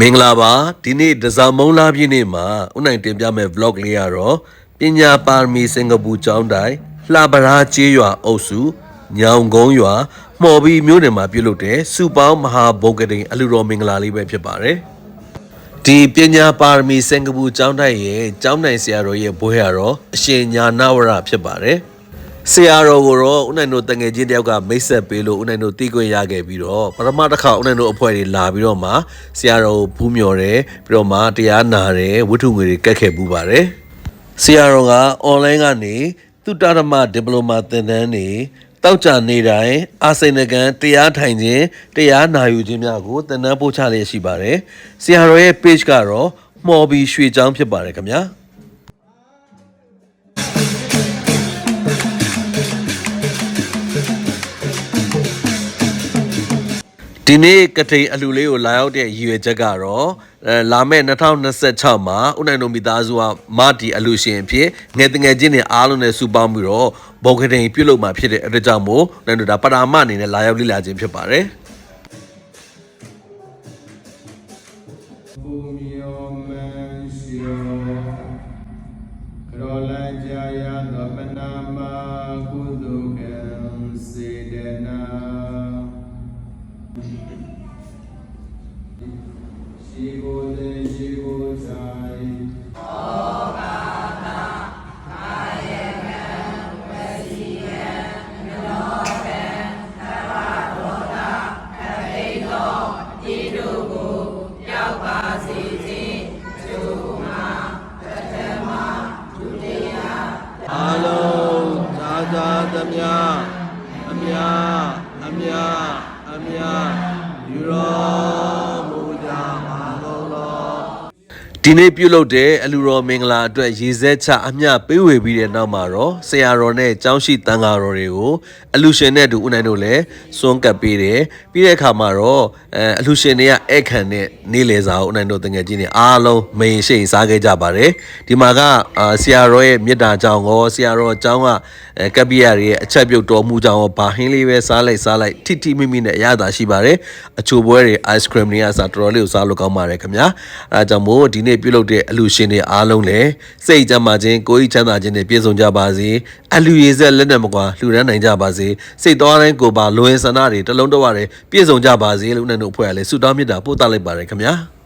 မင်္ဂလာပါဒီနေ့ဒဇာမုံလာပြည့်နေ့မှာဦးနိုင်တင်ပြမယ့် vlog လေးကတော့ပညာပါရမီစင်ကာပူကျောင်းတိုင်းလှပရာကျေးရွာအုပ်စုညောင်ကုန်းရွာမှော်ဘီမြို့နယ်မှာပြုလုပ်တဲ့စူပေါင်းမဟာဘုံကတိန်အလူတော်မင်္ဂလာလေးပဲဖြစ်ပါတယ်ဒီပညာပါရမီစင်ကာပူကျောင်းတိုင်းရဲ့ကျောင်းနိုင်ဆရာတော်ရဲ့ဘွဲရတော့အရှင်ညာနာဝရဖြစ်ပါတယ် ဆရာတော်ကိုတော့ဦးနိုင်တို့တငယ်ချင်းတယောက်ကမိတ်ဆက်ပေးလို့ဦးနိုင်တို့တီးခွင့်ရခဲ့ပြီးတော့ပထမတစ်ခါဦးနိုင်တို့အဖွဲ့တွေလာပြီးတော့မှဆရာတော်ကိုဘူးမြော်တယ်ပြီးတော့မှတရားနာတယ်ဝိထုငွေတွေကတ်ခဲ့ပူပါတယ်ဆရာတော်က online ကနေသူတရမဒီပလိုမာသင်တန်းနေတောက်ကြနေတိုင်းအာစိန်နကန်တရားထိုင်ခြင်းတရားနာယူခြင်းများကိုသင်တန်းပို့ချလျက်ရှိပါတယ်ဆရာတော်ရဲ့ page ကတော့မှော်ဘီရွှေချောင်းဖြစ်ပါတယ်ခင်ဗျာ ဒီနေ့ကထိန်အလူလေးကိုလာရောက်တဲ့ရည်ရွယ်ချက်ကတော့အဲလာမယ့်2026မှာဦးနိုင်တို့မိသားစုကမာတီအလူရှင်အဖြစ်ငယ်တငယ်ချင်းတွေအားလုံးနဲ့စုပေါင်းပြီးတော့ဘောကထိန်ပြုတ်လို့မှာဖြစ်တဲ့အတွက်ကြောင့်မို့နိုင်တို့ဒါပတာမအနေနဲ့လာရောက်လေ့လာခြင်းဖြစ်ပါတယ်ဘူမီယောမန်ရှိယောကရောလကြာယသောပနာမကုသုကံစေတနာရှိကိုယ် သေရှိကိုယ်ဆိုင်အာလုံးသာသာသမျှအ ဒီနေ့ပြုလုပ်တဲ့အလူတော်မင်္ဂလာအတွက်ရေစက်ချအမျှပေးဝေပြီးတဲ့နောက်မှာတော့ဆရာတော်နဲ့ကျောင်းရှိတန်ဃာတော်တွေကိုအလူရှင်နဲ့အတူဦးနိုင်တို့လည်းစွန့်ကပ်ပေးတယ်ပြီးတဲ့အခါမှာတော့အဲအလူရှင်တွေကဧည့်ခံတဲ့နေ့လည်စာကိုဦးနိုင်တို့တငယ်ချင်းတွေအားလုံးမိန်ရှိန်စားခဲ့ကြပါတယ်ဒီမှာကအာဆရာတော်ရဲ့မေတ္တာကြောင့်ရောဆရာတော်ကျောင်းကအဲကပ္ပိယတွေရဲ့အချက်ပြုတ်တော်မူကြောင့်ရောဘာဟင်းလေးပဲစားလိုက်စားလိုက်ထိထိမိမိနဲ့အရသာရှိပါတယ်အချိုပွဲတွေ ice cream တွေကစားတော်တော်လေးကိုစားလို့ကောင်းပါတယ်ခင်ဗျာအဲဒါကြောင့်မို့ဒီနေ့ပြုလုပ်တဲ့အလူရှင်တွေအားလုံးလည်းစိတ်ကြမ်းပါခြင်းကိုယ်ကြီးချမ်းသာခြင်းနဲ့ပြည့်စုံကြပါစေအလူရည်ဆက်လက်နဲ့မကွာလှူဒန်းနိုင်ကြပါစေစိတ်တော်တိုင်းကိုယ်ပါလွင်ဆန္ဒတွေတစ်လုံးတစ်ဝတွေပြည့်စုံကြပါစေလို့ဦးနိုင်တို့အဖွဲ့ကလည်းဆုတောင်းမေတ္တာပို့သလိုက်ပါတယ်ခင်ဗျာ